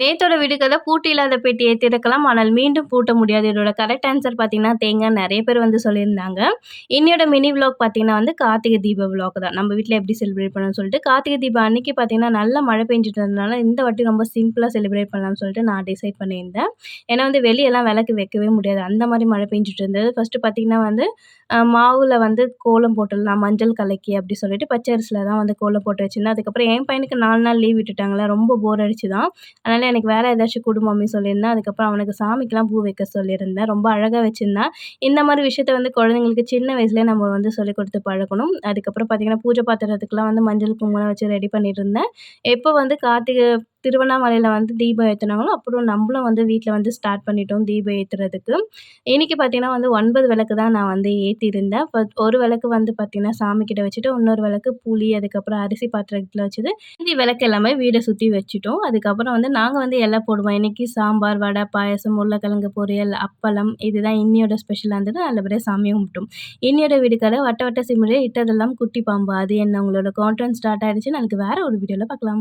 நேத்தோட வீடுக்கதை பூட்டு இல்லாத பெட்டியை திறக்கலாம் ஆனால் மீண்டும் பூட்ட முடியாது. இதோட கரெக்ட் ஆன்சர் பார்த்தீங்கன்னா தேங்காய் நிறைய பேர் வந்து சொல்லியிருந்தாங்க. இன்னையோட மினி விளாக் பார்த்தீங்கன்னா வந்து கார்த்திகை தீப விளாக் தான். நம்ம வீட்டில் எப்படி செலிப்ரேட் பண்ணணும்னு சொல்லிட்டு கார்த்திகை தீபம் அன்னைக்கு பார்த்தீங்கன்னா நல்ல மழை பெஞ்சிட்டு இருந்ததுனால இந்த வாட்டி ரொம்ப சிம்பிளாக செலிப்ரேட் பண்ணலாம்னு சொல்லிட்டு நான் டிசைட் பண்ணியிருந்தேன். ஏன்னா வந்து வெளியெல்லாம் விளக்கு வைக்கவே முடியாது. அந்த மாதிரி மழை பெஞ்சிட்டு இருந்தது ஃபஸ்ட்டு பார்த்தீங்கன்னா வந்து மாவில் வந்து கோலம் போட்டுடலாம் மஞ்சள் கலக்கி அப்படி சொல்லிட்டு பச்சை அரிசியில் தான் வந்து கோலம் போட்டு வச்சுருந்தேன். அதுக்கப்புறம் என் பையனுக்கு நாலு நாள் லீவ் விட்டுட்டாங்களே ரொம்ப போர் அடிச்சு தான் அதனால் எனக்கு வேறு ஏதாச்சும் கொடு மம்மி சொல்லியிருந்தேன் அதுக்கப்புறம் அவனுக்கு சாமிக்கெலாம் பூ வைக்க சொல்லியிருந்தேன். ரொம்ப அழகாக வச்சுருந்தான் இந்த மாதிரி விஷயத்த வந்து குழந்தைங்களுக்கு சின்ன வயசுலேயே நம்ம வந்து சொல்லிக் கொடுத்து பழகணும். அதுக்கப்புறம் பார்த்திங்கன்னா பூஜை பாத்திரத்துக்குலாம் வந்து மஞ்சள் குங்குமம் வச்சு ரெடி பண்ணிட்டு இருந்தேன். எப்போ வந்து கார்த்திகை திருவண்ணாமலையில் வந்து தீபம் ஏற்றுனாங்களோ அப்புறம் நம்மளும் வந்து வீட்டில் வந்து ஸ்டார்ட் பண்ணிட்டோம் தீபம் ஏற்றுறதுக்கு இன்றைக்கி பார்த்திங்கன்னா வந்து ஒன்பது விளக்கு தான் நான் வந்து ஏற்றிருந்தேன் ஒரு விளக்கு வந்து பார்த்திங்கன்னா சாமிக்கிட்ட வச்சுட்டு இன்னொரு விளக்கு புளி அதுக்கப்புறம் அரிசி பாத்திரத்தில் வச்சுட்டு இந்த விளக்கு எல்லாமே வீடை சுற்றி வச்சுட்டோம். அதுக்கப்புறம் வந்து நாங்கள் வந்து எல்லாம் போடுவோம். இன்றைக்கி சாம்பார் வடை பாயசம் உருளைக்கிழங்கு பொரியல் அப்பளம் இதுதான் இன்னியோட ஸ்பெஷலாக இருந்தது. நல்லபடியாக சாமியும் கும்பிட்டோம். இன்னியோட வீடுக்கார வட்ட வட்ட சிம்மிலே இட்டதெல்லாம் குட்டி பாம்பு. அது என்ன உங்களோட கான்டென்ட் ஸ்டார்ட் ஆகிடுச்சு நாளைக்கு வேறு ஒரு வீடியோவில் பார்க்கலாம்